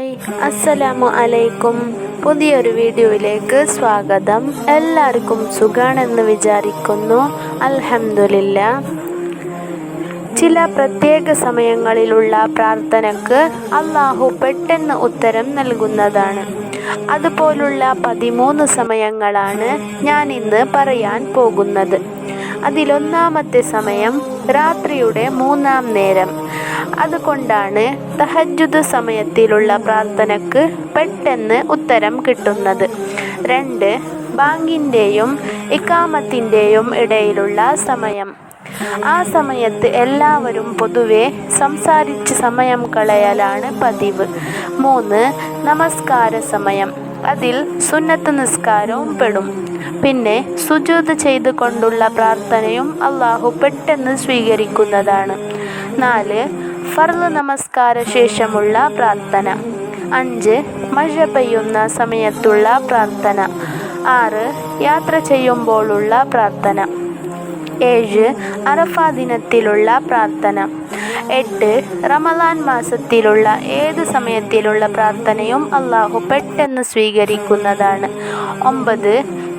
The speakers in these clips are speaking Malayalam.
ഹായ് അസ്സലാമു അലൈക്കും. പുതിയൊരു വീഡിയോയിലേക്ക് സ്വാഗതം. എല്ലാവർക്കും സുഖാണെന്ന് വിചാരിക്കുന്നു. അൽഹംദുലില്ല. ചില പ്രത്യേക സമയങ്ങളിലുള്ള പ്രാർത്ഥനക്ക് അള്ളാഹു പെട്ടെന്ന് ഉത്തരം നൽകുന്നതാണ്. അതുപോലുള്ള പതിമൂന്ന് സമയങ്ങളാണ് ഞാൻ ഇന്ന് പറയാൻ പോകുന്നത്. അതിലൊന്നാമത്തെ സമയം രാത്രിയുടെ മൂന്നാം നേരം. അതുകൊണ്ടാണ് തഹജുദ് സമയത്തിലുള്ള പ്രാർത്ഥനക്ക് പെട്ടെന്ന് ഉത്തരം കിട്ടുന്നത്. രണ്ട് ബാങ്കിന്റെയും ഇക്കാമത്തിന്റെയും ഇടയിലുള്ള സമയം. ആ സമയത്ത് എല്ലാവരും പൊതുവെ സംസാരിച്ച് സമയം കളയലാണ് പതിവ്. മൂന്ന് നമസ്കാര സമയം. അതിൽ സുന്നത്ത് നിസ്കാരവും പെടും. പിന്നെ സുജൂത് ചെയ്തുകൊണ്ടുള്ള പ്രാർത്ഥനയും അള്ളാഹു പെട്ടെന്ന് സ്വീകരിക്കുന്നതാണ്. നാല് ഫർദ് നമസ്കാര ശേഷമുള്ള പ്രാർത്ഥന. അഞ്ച് മഴ പെയ്യുന്ന സമയത്തുള്ള പ്രാർത്ഥന. ആറ് യാത്ര ചെയ്യുമ്പോഴുള്ള പ്രാർത്ഥന. ഏഴ് അറഫ ദിനത്തിലുള്ള പ്രാർത്ഥന. എട്ട് റമലാൻ മാസത്തിലുള്ള ഏത് സമയത്തിലുള്ള പ്രാർത്ഥനയും അള്ളാഹു പെട്ടെന്ന് സ്വീകരിക്കുന്നതാണ്. ഒമ്പത്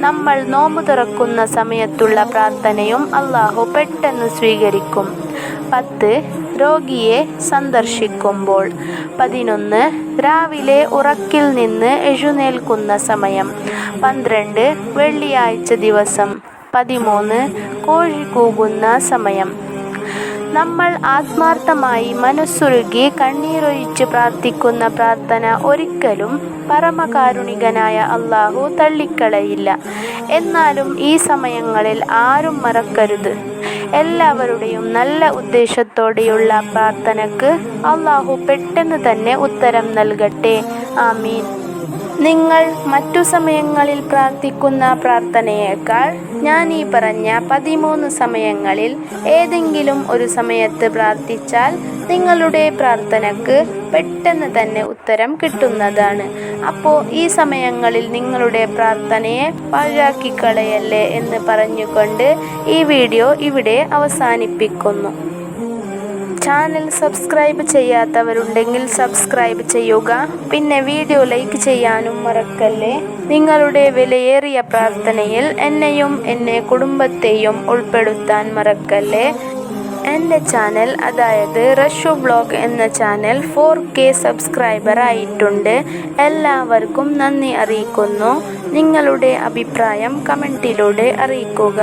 നമ്മൾ നോമ്പ് തുറക്കുന്ന സമയത്തുള്ള പ്രാർത്ഥനയും അള്ളാഹു പെട്ടെന്ന് സ്വീകരിക്കും. പത്ത് രോഗിയെ സന്ദർശിക്കുമ്പോൾ. പതിനൊന്ന് രാവിലെ ഉറക്കിൽ നിന്ന് എഴുന്നേൽക്കുന്ന സമയം. പന്ത്രണ്ട് വെള്ളിയാഴ്ച ദിവസം. പതിമൂന്ന് കോഴി കൂകുന്ന സമയം. നമ്മൾ ആത്മാർത്ഥമായി മനസ്സുരുകി കണ്ണീരൊഴിച്ച് പ്രാർത്ഥിക്കുന്ന പ്രാർത്ഥന ഒരിക്കലും പരമകാരുണികനായ അള്ളാഹു തള്ളിക്കളയില്ല. എന്നാലും ഈ സമയങ്ങളിൽ ആരും മറക്കരുത്. എല്ലാവരുടെയും നല്ല ഉദ്ദേശത്തോടെയുള്ള പ്രാർത്ഥനക്ക് അള്ളാഹു പെട്ടെന്ന് തന്നെ ഉത്തരം നൽകട്ടെ. ആമീൻ. നിങ്ങൾ മറ്റു സമയങ്ങളിൽ പ്രാർത്ഥിക്കുന്ന പ്രാർത്ഥനയേക്കാൾ ഞാൻ ഈ പറഞ്ഞ പതിമൂന്ന് സമയങ്ങളിൽ ഏതെങ്കിലും ഒരു സമയത്ത് പ്രാർത്ഥിച്ചാൽ നിങ്ങളുടെ പ്രാർത്ഥനക്ക് പെട്ടെന്ന് തന്നെ ഉത്തരം കിട്ടുന്നതാണ്. അപ്പോൾ ഈ സമയങ്ങളിൽ നിങ്ങളുടെ പ്രാർത്ഥനയെ പാഴാക്കിക്കളയല്ലേ എന്ന് പറഞ്ഞുകൊണ്ട് ഈ വീഡിയോ ഇവിടെ അവസാനിപ്പിക്കുന്നു. ചാനൽ സബ്സ്ക്രൈബ് ചെയ്യാത്തവരുണ്ടെങ്കിൽ സബ്സ്ക്രൈബ് ചെയ്യുക. പിന്നെ വീഡിയോ ലൈക്ക് ചെയ്യാനും മറക്കല്ലേ. നിങ്ങളുടെ വിലയേറിയ പ്രാർത്ഥനയിൽ എന്നെയും എന്നെ കുടുംബത്തെയും ഉൾപ്പെടുത്താൻ മറക്കല്ലേ. എന്റെ ചാനൽ അതായത് റഷു ബ്ലോഗ് എന്ന ചാനൽ ഫോർ കെ സബ്സ്ക്രൈബർ ആയിട്ടുണ്ട്. എല്ലാവർക്കും നന്ദി അറിയിക്കുന്നു. നിങ്ങളുടെ അഭിപ്രായം കമന്റിലൂടെ അറിയിക്കുക.